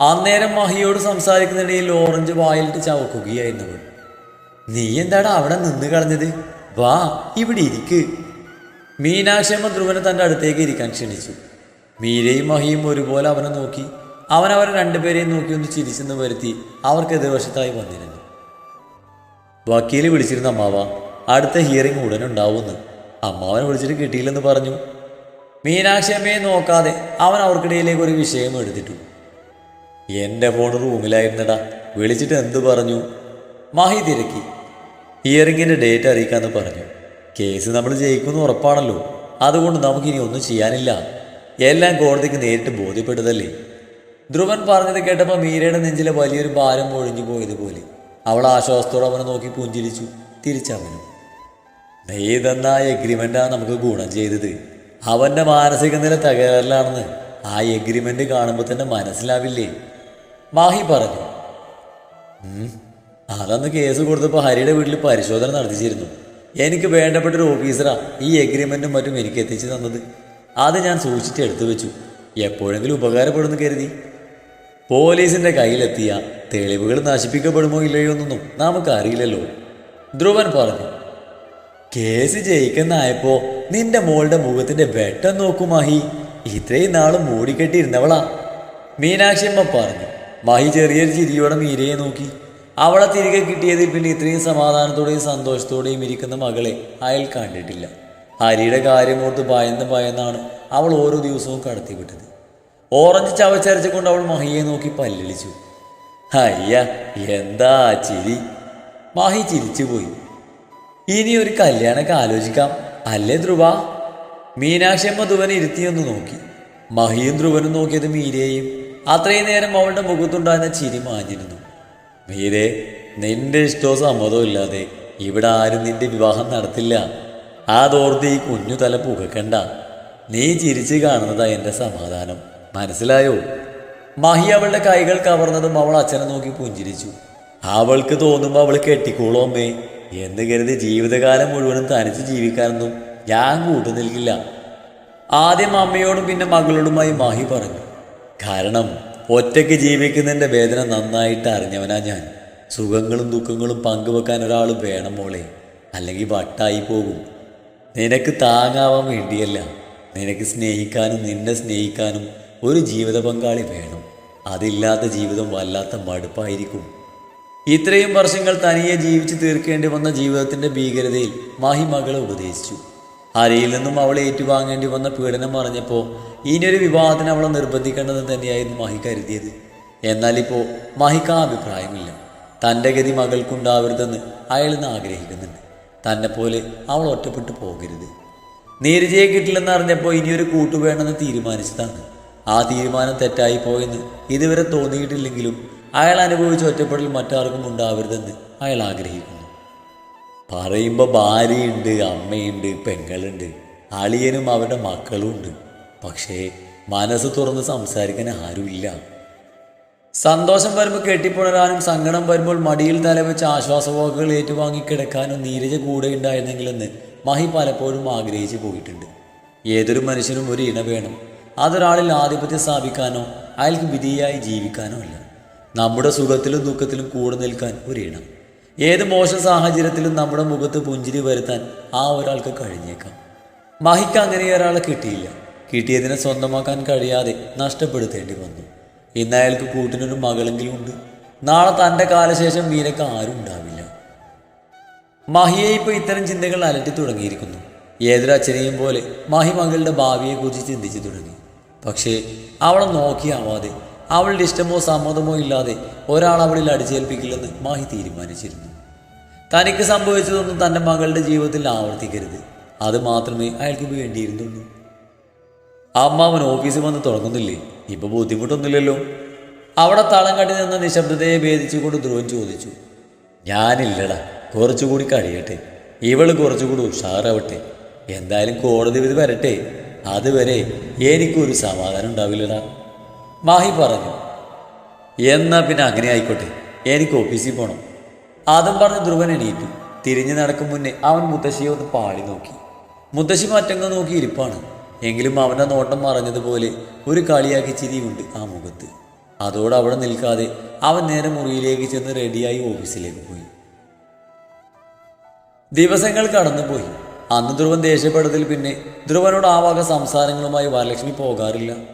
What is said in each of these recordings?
അന്നേരം മഹിയോട് സംസാരിക്കുന്നിടയിൽ ഓറഞ്ച് വായിലിട്ട് ചവക്കുകയായിരുന്നവൾ നീ എന്താടാ അവിടെ നിന്ന് കളഞ്ഞത്? വാ ഇവിടെ ഇരിക്ക്. മീനാക്ഷമ്മ ധ്രുവനെ തന്റെ അടുത്തേക്ക് ഇരിക്കാൻ ക്ഷണിച്ചു. മീരയും മഹിയും ഒരുപോലെ അവനെ നോക്കി. അവൻ അവരെ രണ്ടുപേരെയും നോക്കി ഒന്ന് ചിരിച്ചെന്ന് വരുത്തി അവർക്ക് എതിർവശത്തായി വന്നിരുന്നു. വക്കീൽ വിളിച്ചിരുന്ന അമ്മാവ. അടുത്ത ഹിയറിംഗ് ഉടൻ ഉണ്ടാവുമെന്ന്. അമ്മാവനെ വിളിച്ചിട്ട് കിട്ടിയില്ലെന്ന് പറഞ്ഞു. മീനാക്ഷി അമ്മയെ നോക്കാതെ അവൻ അവർക്കിടയിലേക്ക് ഒരു വിഷയം എടുത്തിട്ടു. എന്റെ ഫോൺ റൂമിലായിരുന്നടാ. വിളിച്ചിട്ട് എന്തു പറഞ്ഞു? മാഹി തിരക്കി. ഹിയറിങ്ങിന്റെ ഡേറ്റ് അറിയിക്കാന്ന് പറഞ്ഞു. കേസ് നമ്മൾ ജയിക്കുമെന്ന് ഉറപ്പാണല്ലോ. അതുകൊണ്ട് നമുക്കിനി ഒന്നും ചെയ്യാനില്ല. എല്ലാം കോടതിക്ക് നേരിട്ട് ബോധ്യപ്പെട്ടതല്ലേ? ധ്രുവൻ പറഞ്ഞത് കേട്ടപ്പോൾ മീരയുടെ നെഞ്ചിലെ വലിയൊരു ഭാരം ഒഴിഞ്ഞു പോയതുപോലെ അവൾ ആശ്വാസത്തോടെ അവനെ നോക്കി പുഞ്ചിരിച്ചു. തിരിച്ചവനും. നീ തന്ന ആ എഗ്രിമെന്റാ നമുക്ക് ഗുണം ചെയ്തത്. അവന്റെ മാനസിക നില തകരാറിലാണെന്ന് ആ എഗ്രിമെന്റ് കാണുമ്പോൾ തന്നെ മനസ്സിലാവില്ലേ? മാഹി പറഞ്ഞു. "ഉം, അതന്ന് കേസ് കൊടുത്തപ്പോൾ ഹരിയുടെ വീട്ടിൽ പരിശോധന നടത്തിച്ചിരുന്നു. എനിക്ക് വേണ്ടപ്പെട്ട ഒരു ഓഫീസറാ ഈ എഗ്രിമെന്റും മറ്റും എനിക്ക് എത്തിച്ചു തന്നത്. അത് ഞാൻ സൂക്ഷിച്ച് എടുത്തു വെച്ചു. എപ്പോഴെങ്കിലും ഉപകാരപ്പെടുന്നു കരുതി. പോലീസിന്റെ കയ്യിലെത്തിയ തെളിവുകൾ നശിപ്പിക്കപ്പെടുമോ ഇല്ലയോ എന്നൊന്നും നമുക്കറിയില്ലല്ലോ. ധ്രുവൻ പറഞ്ഞു കേസ് ജയിക്കുന്നായപ്പോ നിന്റെ മോളുടെ മുഖത്തിന്റെ വെട്ടം നോക്കുമാഹി ഇത്രയും നാളും മൂടിക്കെട്ടിയിരുന്നവളാ. മീനാക്ഷിയമ്മ പറഞ്ഞു മാഹി ചെറിയൊരു ചിരിയോടെ മീരയെ നോക്കി. അവളെ തിരികെ കിട്ടിയതിൽ പിന്നെ ഇത്രയും സമാധാനത്തോടെയും സന്തോഷത്തോടെയും ഇരിക്കുന്ന മകളെ അയാൾ കണ്ടിട്ടില്ല. ഹരിയുടെ കാര്യമോർത്ത് ഭയന്ന് ഭയന്നാണ് അവൾ ഓരോ ദിവസവും കടത്തിവിട്ടത്. ഓറഞ്ച് ചവച്ചരച്ചുകൊണ്ട് അവൾ മഹിയെ നോക്കി പല്ലിളിച്ചു. അയ്യ എന്താ ചിരി? മാഹി ചിരിച്ചുപോയി. ഇനി ഒരു കല്യാണമൊക്കെ ആലോചിക്കാം അല്ലേ ധ്രുവ? മീനാക്ഷമ്മ ധ്രുവനെ ഇരുത്തിയൊന്ന് നോക്കി. മഹിയും ധ്രുവനും നോക്കിയത് മീരയെയും അത്രയും നേരം അവളുടെ മുഖത്തുണ്ടായിരുന്ന ചിരി മാഞ്ഞിരുന്നു. മീരെ നിന്റെ ഇഷ്ടവും സമ്മതവും ഇല്ലാതെ ഇവിടെ ആരും നിന്റെ വിവാഹം നടത്തില്ല. അതോർത്ത് ഈ കുഞ്ഞു തല പുകക്കണ്ട നീ ചിരിച്ച് കാണുന്നതാ എന്റെ സമാധാനം. മനസ്സിലായോ? മഹി അവളുടെ കൈകൾ കവർന്നതും അവൾ അച്ഛനെ നോക്കി പുഞ്ചിരിച്ചു. അവൾക്ക് തോന്നുമ്പോൾ അവൾ കെട്ടിക്കോളോ അമ്മേ. എന്ന് കരുതി ജീവിതകാലം മുഴുവനും തനിച്ച് ജീവിക്കാനൊന്നും ഞാൻ കൂട്ടു നിൽക്കില്ല ആദ്യം അമ്മയോടും പിന്നെ മകളോടുമായി മാഹി പറഞ്ഞു. കാരണം ഒറ്റയ്ക്ക് ജീവിക്കുന്നതിന്റെ വേദന നന്നായിട്ട് അറിഞ്ഞവനാ ഞാൻ. സുഖങ്ങളും ദുഃഖങ്ങളും പങ്കുവെക്കാൻ ഒരാൾ വേണം മോളെ. അല്ലെങ്കിൽ വട്ടായി പോകും. നിനക്ക് താങ്ങാവാൻ വേണ്ടിയല്ല. നിനക്ക് സ്നേഹിക്കാനും നിന്നെ സ്നേഹിക്കാനും ഒരു ജീവിത പങ്കാളി വേണം. അതില്ലാത്ത ജീവിതം വല്ലാത്ത മടുപ്പായിരിക്കും. ഇത്രയും വർഷങ്ങൾ തനിയെ ജീവിച്ചു തീർക്കേണ്ടി വന്ന ജീവിതത്തിന്റെ ഭീകരതയിൽ മാഹി മകളെ ഉപദേശിച്ചു. ഹരിയിൽ നിന്നും അവൾ ഏറ്റുവാങ്ങേണ്ടി വന്ന പീഡനം പറഞ്ഞപ്പോൾ ഇനിയൊരു വിവാഹത്തിന് അവളെ നിർബന്ധിക്കേണ്ടതെന്ന് തന്നെയായിരുന്നു മഹി കരുതിയത്. എന്നാൽ ഇപ്പോൾ മാഹിക്ക് ആ അഭിപ്രായമില്ല. തന്റെ ഗതി മകൾക്കുണ്ടാവരുതെന്ന് അയാൾ നിന്ന് ആഗ്രഹിക്കുന്നുണ്ട്. തന്നെ പോലെ അവൾ ഒറ്റപ്പെട്ടു പോകരുത്. നീരജയെ കിട്ടില്ലെന്ന് അറിഞ്ഞപ്പോൾ ഇനിയൊരു കൂട്ടു വേണമെന്ന് തീരുമാനിച്ചതാണ്. ആ തീരുമാനം തെറ്റായി പോയെന്ന് ഇതുവരെ തോന്നിയിട്ടില്ലെങ്കിലും അയാൾ അനുഭവിച്ച ഒറ്റപ്പെടൽ മറ്റാർക്കും ഉണ്ടാവരുതെന്ന് അയാൾ ആഗ്രഹിക്കുന്നു. പറയുമ്പോൾ ഭാര്യയുണ്ട് അമ്മയുണ്ട് പെങ്ങളുണ്ട്. അളിയനും അവരുടെ മക്കളും ഉണ്ട്. പക്ഷേ മനസ്സ് തുറന്ന് സംസാരിക്കാൻ ആരുമില്ല. സന്തോഷം വരുമ്പോൾ കെട്ടിപ്പുണരാനും സങ്കടം വരുമ്പോൾ മടിയിൽ തലവെച്ച് ആശ്വാസവാക്കുകൾ ഏറ്റുവാങ്ങി കിടക്കാനും നീരജ കൂടെ ഉണ്ടായിരുന്നെങ്കിലെന്ന് മഹി പലപ്പോഴും ആഗ്രഹിച്ചു പോയിട്ടുണ്ട്. ഏതൊരു മനുഷ്യനും ഒരു ഇണ വേണം. അതൊരാളിൽ ആധിപത്യം സ്ഥാപിക്കാനോ അയാൾക്ക് വിധിയായി ജീവിക്കാനോ അല്ല. നമ്മുടെ സുഖത്തിലും ദുഃഖത്തിലും കൂടെ നിൽക്കാൻ ഒരു ഇണം. ഏത് മോശം സാഹചര്യത്തിലും നമ്മുടെ മുഖത്ത് പുഞ്ചിരി വരുത്താൻ ആ ഒരാൾക്ക് കഴിഞ്ഞേക്കാം. മഹിക്ക് അങ്ങനെ ഒരാളെ കിട്ടിയില്ല. കിട്ടിയതിനെ സ്വന്തമാക്കാൻ കഴിയാതെ നഷ്ടപ്പെടുത്തേണ്ടി വന്നു. ഇന്ന് അയാൾക്ക് കൂട്ടിനൊരു മകളെങ്കിലും ഉണ്ട്. നാളെ തന്റെ കാലശേഷം മീനക്ക് ആരും ഉണ്ടാവില്ല. മഹിയെ ഇപ്പോൾ ഇത്തരം ചിന്തകൾ അലട്ടി തുടങ്ങിയിരിക്കുന്നു. ഏതൊരു അച്ഛനെയും പോലെ മഹി മകളുടെ ഭാവിയെക്കുറിച്ച് ചിന്തിച്ചു തുടങ്ങി. പക്ഷേ അവളെ നോക്കിയാവാതെ അവളുടെ ഇഷ്ടമോ സമ്മതമോ ഇല്ലാതെ ഒരാൾ അവളിൽ അടിച്ചേൽപ്പിക്കില്ലെന്ന് മാഹി തീരുമാനിച്ചിരുന്നു. തനിക്ക് സംഭവിച്ചതൊന്നും തന്റെ മകളുടെ ജീവിതത്തിൽ ആവർത്തിക്കരുത്. അത് മാത്രമേ അയാൾക്ക് വേണ്ടിയിരുന്നുള്ളൂ. അമ്മാവൻ ഓഫീസിൽ വന്ന് തുടങ്ങുന്നില്ലേ? ഇപ്പൊ ബുദ്ധിമുട്ടൊന്നുമില്ലല്ലോ. അവിടെ തളം കണ്ടി നിന്ന നിശബ്ദതയെ ഭേദിച്ചുകൊണ്ട് ധ്രുവൻ ചോദിച്ചു. ഞാനില്ലടാ കുറച്ചുകൂടി കഴിയട്ടെ. ഇവൾ കുറച്ചുകൂടി ഉഷാറാവട്ടെ. എന്തായാലും കോടതി വിധി വരട്ടെ. അതുവരെ എനിക്കൊരു സമാധാനം ഉണ്ടാവില്ലടാ. മാഹി പറഞ്ഞു എന്നാ പിന്നെ അങ്ങനെ ആയിക്കോട്ടെ എനിക്ക് ഓഫീസിൽ പോകണം ആദം പറഞ്ഞ് ധ്രുവൻ എണീറ്റു. തിരിഞ്ഞു നടക്കും മുന്നേ അവൻ മുത്തശ്ശിയെ ഒന്ന് പാടി നോക്കി. മുത്തശ്ശി മറ്റങ്ങ് നോക്കി ഇരിപ്പാണ്. എങ്കിലും അവന്റെ നോട്ടം മറഞ്ഞതുപോലെ ഒരു കളിയാക്കി ചിരിയുണ്ട് ആ മുഖത്ത്. അതോടെ അവിടെ നിൽക്കാതെ അവൻ നേരെ മുറിയിലേക്ക് ചെന്ന് റെഡിയായി ഓഫീസിലേക്ക് പോയി. ദിവസങ്ങൾ കടന്നുപോയി. അന്ന് ധ്രുവൻ ദേഷ്യപ്പെടുത്തിൽ പിന്നെ ധ്രുവനോട് ആ വക സംസാരങ്ങളുമായി വരലക്ഷ്മി പോകാറില്ല.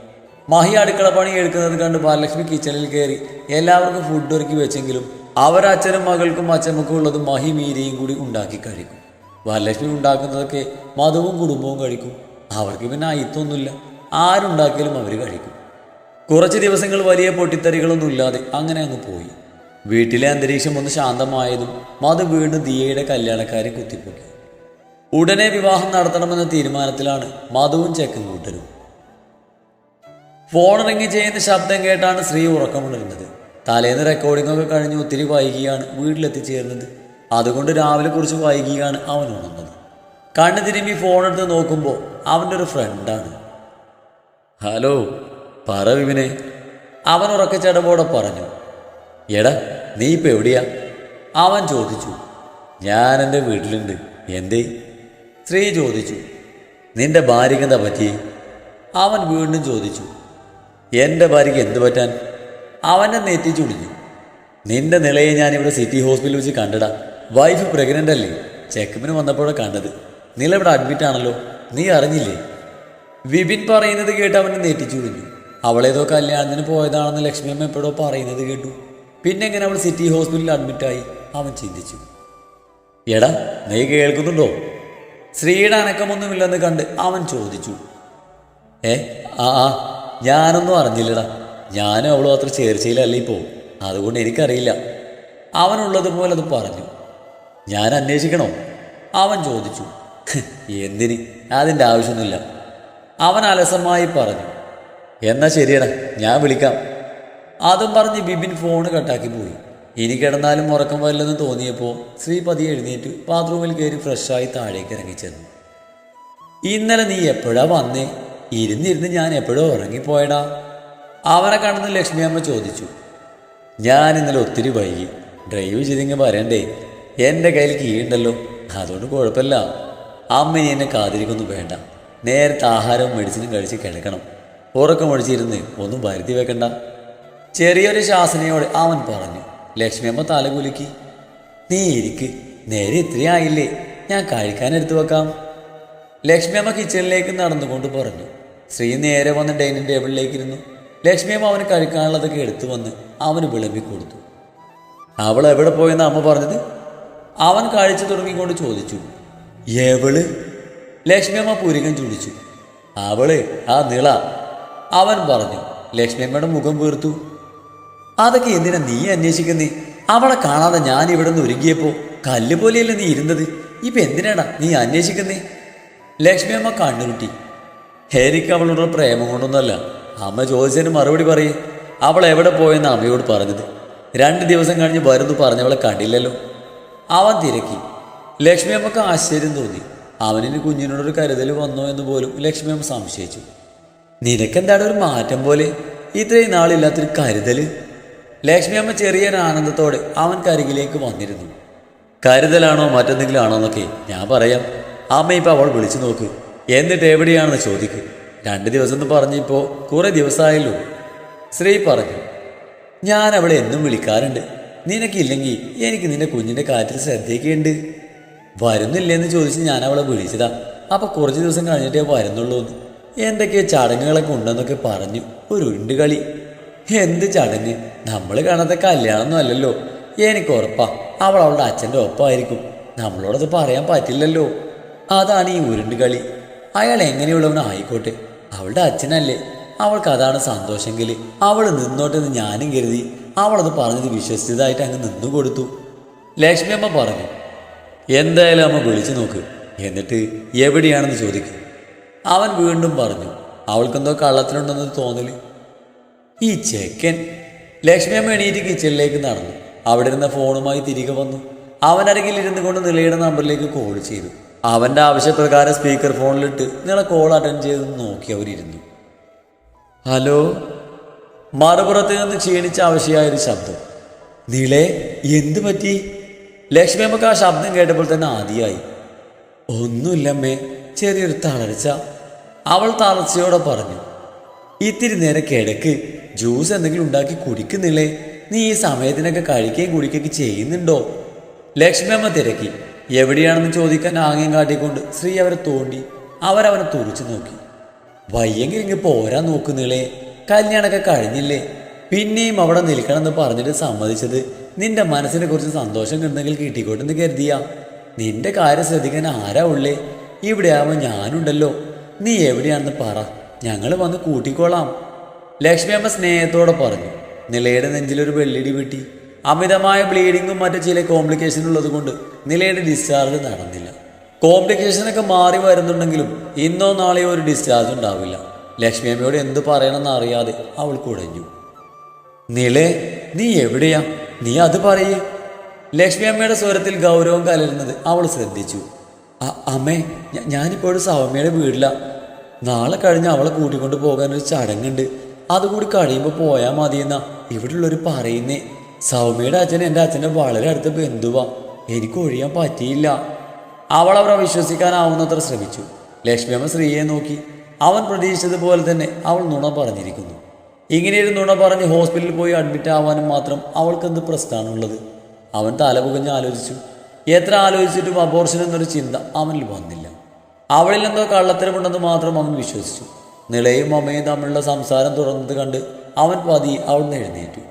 മഹി അടുക്കള പണി എടുക്കുന്നത് കണ്ട് ബാലലക്ഷ്മി കിച്ചണിൽ കയറി. എല്ലാവർക്കും ഫുഡ് ഒരുക്കി വെച്ചെങ്കിലും അവരച്ഛനും മകൾക്കും അച്ഛമ്മക്കും ഉള്ളത് മഹി മീരയും കൂടി ഉണ്ടാക്കി കഴിക്കും. ബാലലക്ഷ്മി ഉണ്ടാക്കുന്നതൊക്കെ മധുവും കുടുംബവും കഴിക്കും. അവർക്ക് പിന്നെ അയിത്തൊന്നുമില്ല. ആരുണ്ടാക്കിയാലും അവർ കഴിക്കും. കുറച്ച് ദിവസങ്ങൾ വലിയ പൊട്ടിത്തെറികളൊന്നും ഇല്ലാതെ അങ്ങനെ അങ്ങ് പോയി. വീട്ടിലെ അന്തരീക്ഷം ഒന്ന് ശാന്തമായതും മധു വീണ്ടും ദിയയുടെ കല്യാണക്കാരെ കുത്തിപ്പൊക്കി. ഉടനെ വിവാഹം നടത്തണമെന്ന തീരുമാനത്തിലാണ് മധുവും ചെക്കൻ കൂട്ടരും. ഫോൺ റിങ് ചെയ്യുന്ന ശബ്ദം കേട്ടാണ് ശ്രീ ഉറക്കമുണരുന്നത്. തലേന്ന് റെക്കോർഡിംഗ് ഒക്കെ കഴിഞ്ഞ് ഒത്തിരി വൈകിയാണ് വീട്ടിലെത്തിച്ചേർന്നത് അതുകൊണ്ട് രാവിലെ കുറച്ച് വൈകിയാണ് അവൻ ഉണർന്നത്. കണ്ണു തിരുമ്പി ഫോൺ എടുത്ത് നോക്കുമ്പോൾ അവന്റെ ഒരു ഫ്രണ്ടാണ് ഹലോ പറ അവൻ ഉറക്കച്ചടവോടെ പറഞ്ഞു എടാ നീ ഇപ്പം എവിടെയാ? അവൻ ചോദിച്ചു ഞാൻ എന്റെ വീട്ടിലുണ്ട്. എന്തേ? സ്ത്രീ ചോദിച്ചു നിന്റെ ഭാര്യക്കെന്താ പറ്റി അവൻ വീണ്ടും ചോദിച്ചു എന്റെ ഭാര്യയ്ക്ക് എന്ത് പറ്റാൻ? അവനെ നെറ്റിച്ചു ചുളിഞ്ഞു നിന്റെ നിലയെ ഞാൻ ഇവിടെ സിറ്റി ഹോസ്പിറ്റലിൽ വെച്ച് കണ്ടടാ. വൈഫ് പ്രഗ്നന്റ് അല്ലേ? ചെക്കപ്പിന് വന്നപ്പോഴാണ് കണ്ടത്. നില ഇവിടെ അഡ്മിറ്റ് ആണല്ലോ. നീ അറിഞ്ഞില്ലേ? വിപിൻ പറയുന്നത് കേട്ട് അവനെ നെറ്റിച്ചു കുടിഞ്ഞു അവളേതോ കല്യാണത്തിന് പോയതാണെന്ന് ലക്ഷ്മിയമ്മ എപ്പോഴോ പറയുന്നത് കേട്ടു. പിന്നെ എങ്ങനെ അവൾ സിറ്റി ഹോസ്പിറ്റലിൽ അഡ്മിറ്റായി അവൻ ചിന്തിച്ചു. എടാ നീ കേൾക്കുന്നുണ്ടോ? ശ്രീയുടെ അനക്കമൊന്നുമില്ലെന്ന് കണ്ട് അവൻ ചോദിച്ചു. ഏ ആ ആ ഞാനൊന്നും അറിഞ്ഞില്ലടാ. ഞാനും അവളും അത്ര ചേർച്ചയിലല്ല ഇപ്പോൾ അതുകൊണ്ട് എനിക്കറിയില്ല. അവനുള്ളതുപോലെ അത് പറഞ്ഞു. ഞാൻ അന്വേഷിക്കണോ? അവൻ ചോദിച്ചു. "ഹ്, എന്തിന്? അതിന്റെ ആവശ്യമൊന്നുമില്ല. അവൻ അലസമായി പറഞ്ഞു. എന്നാ ശരിയടാ ഞാൻ വിളിക്കാം. അതും പറഞ്ഞ് ബിബിൻ ഫോൺ കട്ടാക്കി പോയി. ഇനി കിടന്നാലും ഉറക്കം വരില്ലെന്ന് തോന്നിയപ്പോൾ ശ്രീപതി എഴുന്നേറ്റ് ബാത്റൂമിൽ കയറി ഫ്രഷായി താഴേക്ക് ഇറങ്ങിച്ചെന്നു ഇന്നലെ നീ എപ്പോഴാ വന്നേ? ഇരുന്നിരുന്ന് ഞാൻ എപ്പോഴോ ഉറങ്ങിപ്പോയടാ. അവനെ കണ്ടെന്ന് ലക്ഷ്മി അമ്മ ചോദിച്ചു ഞാൻ ഇന്നലെ ഒത്തിരി വൈകി ഡ്രൈവ് ചെയ്തിങ്ങ് വരണ്ടേ? എന്റെ കയ്യിൽ കീഴുണ്ടല്ലോ അതുകൊണ്ട് കുഴപ്പമില്ല. അമ്മ എന്നെ കാതിരിക്കൊന്നും വേണ്ട. നേരത്തെ ആഹാരവും മെഡിസിനും കഴിച്ച് കിടക്കണം. ഉറക്കമൊഴിച്ചിരുന്ന് ഒന്നും വരുത്തി വെക്കണ്ട. ചെറിയൊരു ശാസനയോടെ അവൻ പറഞ്ഞു ലക്ഷ്മി അമ്മ തലകുലുക്കി നീ ഇരിക്ക് നേരെ ഇത്രയായില്ലേ ഞാൻ കഴിക്കാൻ എടുത്തു വെക്കാം. ലക്ഷ്മി അമ്മ കിച്ചണിലേക്ക് നടന്നുകൊണ്ട് പറഞ്ഞു ശ്രീ നേരെ വന്ന് ഡൈനിങ് ടേബിളിലേക്ക് ഇരുന്നു ലക്ഷ്മി അമ്മ അവന് കഴിക്കാനുള്ളതൊക്കെ എടുത്തു വന്ന് അവന് വിളമ്പി കൊടുത്തു. അവൾ എവിടെ പോയെന്ന് അമ്മ പറഞ്ഞത്? അവൻ കഴിച്ചു തുടങ്ങിക്കൊണ്ട് ചോദിച്ചു. എവൾ? ലക്ഷ്മി അമ്മ പൂരികം ചുടിച്ചു. അവൾ ആ നിള. അവൻ പറഞ്ഞു. ലക്ഷ്മി അമ്മയുടെ മുഖം വീർത്തു. അതൊക്കെ എന്തിനാ നീ അന്വേഷിക്കുന്നേ? അവളെ കാണാതെ ഞാൻ ഇവിടെ നിന്ന് ഒരുങ്ങിയപ്പോ കല്ല് പോലെയല്ലേ നീ ഇരുന്നത്? ഇപ്പൊ എന്തിനാടാ നീ അന്വേഷിക്കുന്നേ? ലക്ഷ്മി അമ്മ എനിക്ക് അവളോട് പ്രേമം കൊണ്ടൊന്നുമല്ല. അമ്മ ചോദിച്ചതിന് മറുപടി പറയേ. അവൾ എവിടെ പോയെന്ന് അമ്മയോട് പറഞ്ഞത്. രണ്ട് ദിവസം കഴിഞ്ഞ് വരുന്നു പറഞ്ഞവളെ കണ്ടില്ലല്ലോ. അവൻ തിരക്കി. ലക്ഷ്മി അമ്മയ്ക്ക് ആശ്ചര്യം തോന്നി. അവനിന് കുഞ്ഞിനോടൊരു കരുതൽ വന്നോ എന്ന് പോലും ലക്ഷ്മി അമ്മ സംശയിച്ചു. നിനക്കെന്താണ് ഒരു മാറ്റം പോലെ? ഇത്രയും നാളില്ലാത്തൊരു കരുതൽ ലക്ഷ്മി അമ്മ ചെറിയൊരു ആനന്ദത്തോടെ അവൻ കരികിലേക്ക് വന്നിരുന്നു. കരുതലാണോ മറ്റെന്തെങ്കിലും ആണോ എന്നൊക്കെ ഞാൻ പറയാം. അമ്മ ഇപ്പം അവൾ വിളിച്ചു നോക്ക്. എന്നിട്ട് എവിടെയാണെന്ന് ചോദിക്കും. രണ്ട് ദിവസം എന്ന് പറഞ്ഞിപ്പോ കുറേ ദിവസമായല്ലോ ശ്രീ പറഞ്ഞു ഞാൻ അവളെ എന്നും വിളിക്കാറുണ്ട്. നിനക്കില്ലെങ്കിൽ എനിക്ക് നിന്റെ കുഞ്ഞിന്റെ കാര്യത്തിൽ ശ്രദ്ധയൊക്കെയുണ്ട് വരുന്നില്ലെന്ന് ചോദിച്ച് ഞാൻ അവളെ വിളിച്ചതാ. അപ്പൊ കുറച്ച് ദിവസം കഴിഞ്ഞിട്ടേ വരുന്നുള്ളൂ എന്ന് എന്തൊക്കെയോ ചടങ്ങുകളൊക്കെ ഉണ്ടെന്നൊക്കെ പറഞ്ഞു. ഒരു ഉണ്ട് കളി. എന്ത് ചടങ്ങ്? നമ്മൾ കാണാത്ത കല്യാണമൊന്നും അല്ലല്ലോ. എനിക്ക് ഉറപ്പാ അവൾ അവളുടെ അച്ഛന്റെ ഒപ്പമായിരിക്കും നമ്മളോടത് പറയാൻ പറ്റില്ലല്ലോ. അതാണ് ഈ ഉരുണ്ട് കളി. അയാൾ എങ്ങനെയുള്ളവനായിക്കോട്ടെ അവളുടെ അച്ഛനല്ലേ. അവൾക്ക് അതാണ് സന്തോഷമെങ്കിൽ അവൾ നിന്നോട്ടെന്ന് ഞാനും കരുതി. അവളത് പറഞ്ഞത് വിശ്വസിച്ചതായിട്ട് അങ്ങ് നിന്നു കൊടുത്തു. ലക്ഷ്മി അമ്മ പറഞ്ഞു എന്തായാലും അമ്മ വിളിച്ചു നോക്ക്. എന്നിട്ട് എവിടെയാണെന്ന് ചോദിക്കും. അവൻ വീണ്ടും പറഞ്ഞു അവൾക്കെന്തോ കള്ളത്തിലുണ്ടെന്ന് തോന്നൽ. ഈ ചെക്കൻ. ലക്ഷ്മി അമ്മ എണീറ്റ് കിച്ചണിലേക്ക് നടന്നു. അവിടെ ഇരുന്ന ഫോണുമായി തിരികെ വന്നു. അവൻ അരികിൽ ഇരുന്നു കൊണ്ട് നിലയുടെ നമ്പറിലേക്ക് കോൾ ചെയ്തു. അവന്റെ ആവശ്യപ്രകാരം സ്പീക്കർ ഫോണിലിട്ട് നിങ്ങളെ കോൾ അറ്റൻഡ് ചെയ്ത് നോക്കി അവരിരുന്നു. ഹലോ? മറുപുറത്ത് നിന്ന് ക്ഷീണിച്ച ആവശ്യമായൊരു ശബ്ദം. നിളെ എന്തു പറ്റി? ലക്ഷ്മി അമ്മയ്ക്ക് ആ ശബ്ദം കേട്ടപ്പോൾ തന്നെ ആദ്യമായി ഒന്നുമില്ലമ്മേ ചെറിയൊരു തളർച്ച. അവൾ തളർച്ചയോടെ പറഞ്ഞു ഇത്തിരി നേരം കിടക്ക്. ജ്യൂസ് എന്തെങ്കിലും ഉണ്ടാക്കി കുടിക്കുന്നില്ലേ? നീ ഈ സമയത്തിനൊക്കെ കഴിക്കുകയും കുടിക്കുകയൊക്കെ ചെയ്യുന്നുണ്ടോ? ലക്ഷ്മി അമ്മ തിരക്കി. എവിടെയാണെന്ന് ചോദിക്കാൻ ആംഗ്യം കാട്ടിക്കൊണ്ട് ശ്രീ അവരെ തോണ്ടി അവരവനെ തുറിച്ചു നോക്കി. വയ്യെങ്കിൽ ഇങ്ങ് പോരാൻ നോക്കുന്നില്ലേ? കല്യാണമൊക്കെ കഴിഞ്ഞില്ലേ? പിന്നെയും അവിടെ നിൽക്കണമെന്ന് പറഞ്ഞിട്ട് സമ്മതിച്ചത് നിന്റെ മനസ്സിനെ കുറിച്ച് സന്തോഷം കിട്ടുന്നെങ്കിൽ കിട്ടിക്കോട്ടെന്ന് കരുതിയ. നിന്റെ കാര്യം ശ്രദ്ധിക്കാൻ ആരാ ഉള്ളേ? ഇവിടെ ആവുമ്പോൾ ഞാനുണ്ടല്ലോ. നീ എവിടെയാണെന്ന് പറ. ഞങ്ങൾ വന്ന് കൂട്ടിക്കോളാം. ലക്ഷ്മി അമ്മ സ്നേഹത്തോടെ പറഞ്ഞു. നിലയുടെ നെഞ്ചിലൊരു വെള്ളിടി വെട്ടി. അമിതമായ ബ്ലീഡിങ്ങും മറ്റു ചില കോംപ്ലിക്കേഷൻ ഉള്ളത് കൊണ്ട് നിലയുടെ ഡിസ്ചാർജ് നടന്നില്ല. കോംപ്ലിക്കേഷനൊക്കെ മാറി വരുന്നുണ്ടെങ്കിലും ഇന്നോ നാളെയോ ഒരു ഡിസ്ചാർജ് ഉണ്ടാവില്ല. ലക്ഷ്മി അമ്മയോട് എന്ത് പറയണമെന്ന് അറിയാതെ അവൾ കുടഞ്ഞു നിലേ നീ എവിടെയാ? നീ അത് പറയേ. ലക്ഷ്മി അമ്മയുടെ സ്വരത്തിൽ ഗൗരവം കലരുന്നത് അവൾ ശ്രദ്ധിച്ചു. "അ- അമ്മേ ഞാനിപ്പോൾ സൗമ്യയുടെ വീട്ടിലാണ് നാളെ കഴിഞ്ഞ് അവളെ കൂട്ടിക്കൊണ്ട് പോകാൻ ഒരു ചടങ്ങുണ്ട്. അതുകൂടി കഴിയുമ്പോൾ പോയാൽ മതിയെന്നാ ഇവിടെയുള്ളവർ പറയുന്നേ. സൗമ്യയുടെ അച്ഛൻ എന്റെ അച്ഛന്റെ വളരെ അടുത്ത ബന്ധുവാ. എനിക്ക് ഒഴിയാൻ പറ്റിയില്ല. അവൾ അവരെ വിശ്വസിക്കാനാവുന്നത്ര ശ്രമിച്ചു. ലക്ഷ്മി അമ്മ ശ്രീയെ നോക്കി. അവൻ പ്രതീക്ഷിച്ചതുപോലെ തന്നെ അവൾ നുണ പറഞ്ഞിരിക്കുന്നു. ഇങ്ങനെ ഒരു നുണ പറഞ്ഞ് ഹോസ്പിറ്റലിൽ പോയി അഡ്മിറ്റ് ആവാനും മാത്രം അവൾക്കെന്ത് പ്രശ്നമാണുള്ളത് അവൻ തലപുകഞ്ഞ് ആലോചിച്ചു. എത്ര ആലോചിച്ചിട്ടും അബോർഷൻ എന്നൊരു ചിന്ത അവനിൽ വന്നില്ല. അവളിൽ എന്തോ കള്ളത്തരമുണ്ടെന്ന് മാത്രം അവൻ വിശ്വസിച്ചു. നിളയും അമ്മയും തമ്മിലുള്ള സംസാരം തുടർന്നത് കണ്ട് അവൻ പതി അവിടുന്ന് എഴുന്നേറ്റു.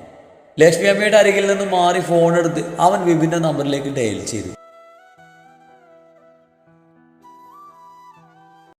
ലക്ഷ്മി അമ്മയുടെ അരികിൽ നിന്ന് മാറി ഫോൺ എടുത്ത് അവൻ വിപിന്റെ നമ്പറിലേക്ക് ഡയൽ ചെയ്തു.